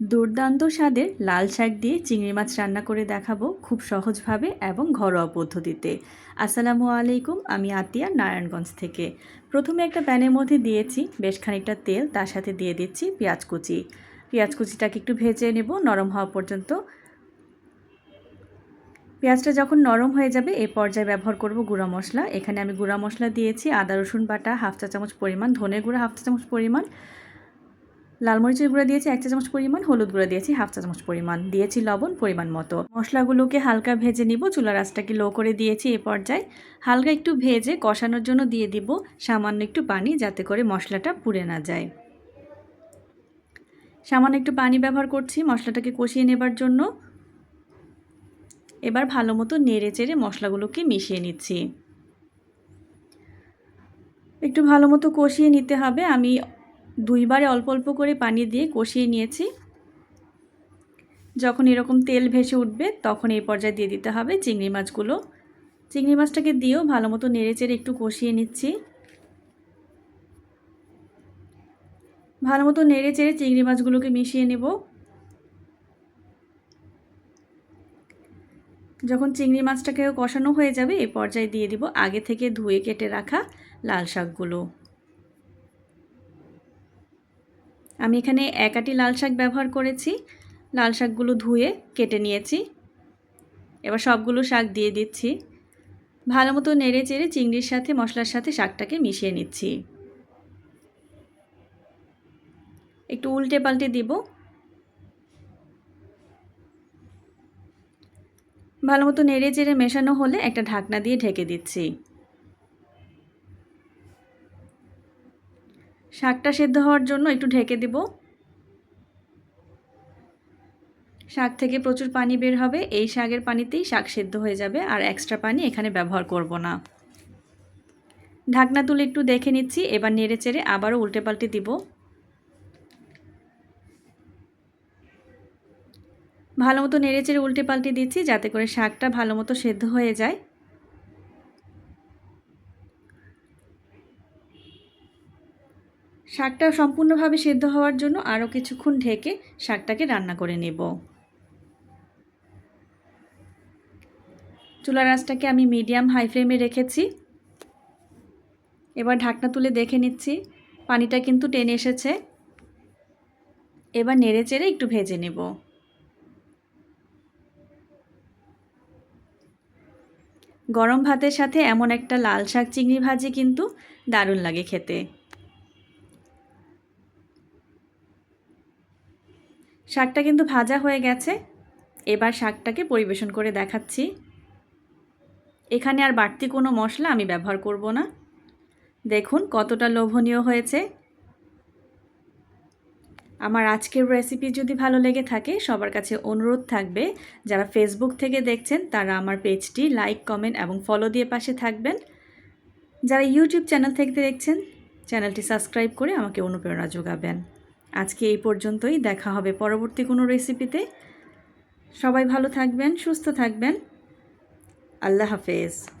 দুর্দান্ত স্বাদের লাল শাক দিয়ে চিংড়ি মাছ রান্না করে দেখাবো খুব সহজভাবে এবং ঘরোয়া পদ্ধতিতে। আসসালামু আলাইকুম, আমি আতিয়া নারায়ণগঞ্জ থেকে। প্রথমে একটা প্যানের মধ্যে দিয়েছি বেশ খানিকটা তেল, তার সাথে দিয়ে দিচ্ছি পেঁয়াজ কুচি। পেঁয়াজ কুচিটাকে একটু ভেজে নেব, নরম হওয়া পর্যন্ত। পেঁয়াজটা যখন নরম হয়ে যাবে এই পর্যায়ে ব্যবহার করব গুঁড়া মশলা। এখানে আমি গুঁড়া মশলা দিয়েছি, আদা, রসুন বাটা, হাফ চা চামচ পরিমাণ, ধনে গুঁড়া হাফ চা চামচ পরিমাণ। লাল মরিচের গুঁড়া দিয়েছি এক চা চামচ পরিমাণ, হলুদ গুঁড়া দিয়েছি হাফ চা চামচ পরিমাণ, দিয়েছি লবণ পরিমাণ মতো। মশলাগুলোকে হালকা ভেজে নিব, চুলার আঁচটাকে লো করে দিয়েছি এ পর্যায়ে। হালকা একটু ভেজে কষানোর জন্য দিয়ে দিব সামান্য একটু পানি যাতে করে মশলাটা পুড়ে না যায়। সামান্য একটু পানি ব্যবহার করছি মশলাটাকে কষিয়ে নেবার জন্য। এবার ভালো মতো নেড়ে চেড়ে মশলাগুলোকে মিশিয়ে নিচ্ছি। একটু ভালো মতো কষিয়ে নিতে হবে। আমি দুইবারে অল্প অল্প করে পানি দিয়ে কষিয়ে নিয়েছি। যখন এরকম তেল ভেসে উঠবে, তখন এই পর্যায়ে দিয়ে দিতে হবে চিংড়ি মাছগুলো। চিংড়ি মাছটাকে দিয়েও ভালো মতো নেড়ে চেড়ে একটু কষিয়ে নিচ্ছি। ভালো মতো নেড়ে চেড়ে চিংড়ি মাছগুলোকে মিশিয়ে নেব। যখন চিংড়ি মাছটাকেও কষানো হয়ে যাবে এই পর্যায়ে দিয়ে দিব আগে থেকে ধুয়ে কেটে রাখা লাল শাকগুলো। আমি এখানে একাটি লাল শাক ব্যবহার করেছি। লাল শাকগুলো ধুয়ে কেটে নিয়েছি। এবার সবগুলো শাক দিয়ে দিচ্ছি। ভালো মতো নেড়ে চেড়ে চিংড়ির সাথে, মশলার সাথে শাকটাকে মিশিয়ে নিচ্ছি। একটু উল্টে পাল্টে দিব। ভালো মতো নেড়ে চেড়ে মেশানো হলে একটা ঢাকনা দিয়ে ঢেকে দিচ্ছি। শাকটা সেদ্ধ হওয়ার জন্য একটু ঢেকে দেব। শাক থেকে প্রচুর পানি বের হবে, এই শাকের পানিতেই শাক সেদ্ধ হয়ে যাবে আর এক্সট্রা পানি এখানে ব্যবহার করব না। ঢাকনা তুলে একটু দেখে নিচ্ছি, এবার নেড়ে চেড়ে আবারও উল্টে পাল্টে দিব। ভালো মতো নেড়ে চেড়ে উল্টে পাল্টে দিচ্ছি যাতে করে শাকটা ভালো মতো সেদ্ধ হয়ে যায়। শাকটা সম্পূর্ণভাবে সেদ্ধ হওয়ার জন্য আরও কিছুক্ষণ ঢেকে শাকটাকে রান্না করে নেব। চুলার আঁচটাকে আমি মিডিয়াম হাই ফ্লেমে রেখেছি। এবার ঢাকনা তুলে দেখে নিচ্ছি, পানিটা কিন্তু টেনে এসেছে। এবার নেড়ে চেড়ে একটু ভেজে নেব। গরম ভাতের সাথে এমন একটা লাল শাক চিংড়ি ভাজি কিন্তু দারুণ লাগে খেতে। শাকটা কিন্তু ভাজা হয়ে গেছে। এবার শাকটাকে পরিবেশন করে দেখাচ্ছি। এখানে আর বাড়তি কোনো মশলা আমি ব্যবহার করব না। দেখুন কতটা লোভনীয় হয়েছে। আমার আজকের রেসিপি যদি ভালো লেগে থাকে, সবার কাছে অনুরোধ থাকবে, যারা ফেসবুক থেকে দেখছেন, তারা আমার পেজটি লাইক কমেন্ট এবং ফলো দিয়ে পাশে থাকবেন। যারা ইউটিউব চ্যানেল থেকে দেখছেন চ্যানেলটি সাবস্ক্রাইব করে আমাকে অনুপ্রেরণা যোগাবেন। আজকে এই পর্যন্তই, দেখা হবে পরবর্তী কোনো রেসিপিতে সবাই ভালো থাকবেন, সুস্থ থাকবেন। আল্লাহ হাফেজ।